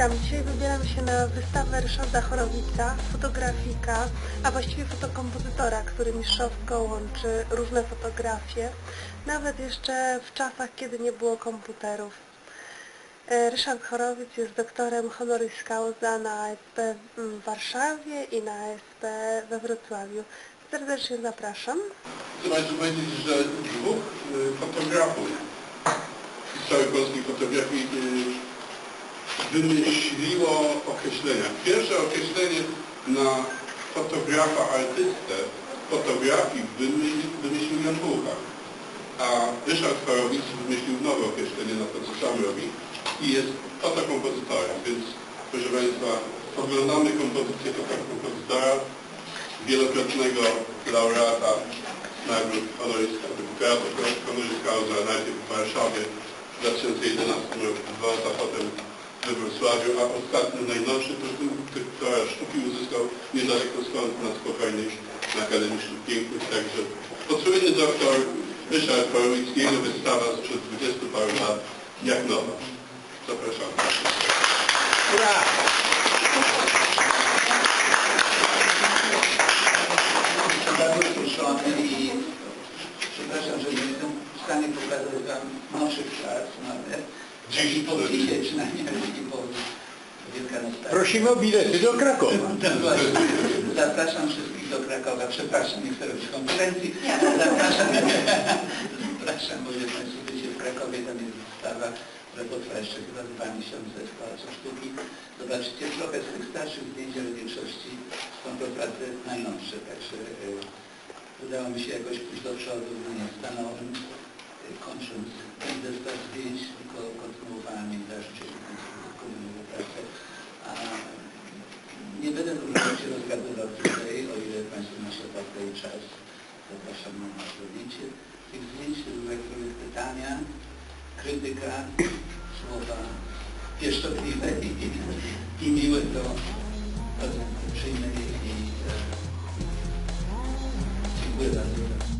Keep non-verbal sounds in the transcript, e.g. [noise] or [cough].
Witam. Dzisiaj wybieram się na wystawę Ryszarda Chorowica, fotografika, a właściwie fotokompozytora, który mistrzowsko łączy różne fotografie, nawet jeszcze w czasach, kiedy nie było komputerów. E, Ryszard Chorowic jest doktorem honoris causa na ASP w Warszawie i na ASP we Wrocławiu. Serdecznie zapraszam. Państwu powiedzieć, że dwóch y, fotografów historii polskiej fotografii y, wymyśliło określenia. Pierwsze określenie na fotografa artystę fotografii wymyślił, Jan Bucha, a Ryszard Chorowic wymyślił nowe określenie na to, co sam robi i jest fotokompozytorem, więc proszę Państwa, oglądamy kompozycję fotokompozytora, wielokrotnego laureata nagród honoris causa, honoris causa najpierw w Warszawie w 2011 roku, dwa lata potem we Wrocławiu, a ostatni, najnowszy, doktora sztuki uzyskał niedaleko stąd na spokojnej na Akademii Sztuk Pięknych, także podsłynny doktor Ryszard Horowicz, jego wystawa sprzed 20 paru lat, jak nowa. Zapraszamy. Jestem bardzo wzruszony i przepraszam, że nie jestem w stanie pokazać Wam nowszych prac, no Dzięki dzisiaj przynajmniej powód Wielkanoc. Prosimy o bilety do Krakowa. [laughs] No właśnie. Zapraszam wszystkich do Krakowa. Przepraszam, nie chcę robić konkurencji. Zapraszam, [laughs] zapraszam, bo Państwo, wiecie, w Krakowie tam jest wystawa, potrwa jeszcze chyba dwa miesiące w Pałacu Sztuki. Zobaczycie, trochę z tych starszych zdjęć, ale w większości są to prace najnowsze, także y, udało mi się jakoś pójść do przodu, no nie stanąłem, y, kończąc ten zestaw zdjęć, rozgadywał tutaj, o ile Państwo macie ochotę i czas. Zapraszam na zdjęcie. Tych zdjęć były pytania, krytyka, słowa pieszczotliwe i, i, i miłe do bardzo przyjmę i e, dziękuję bardzo.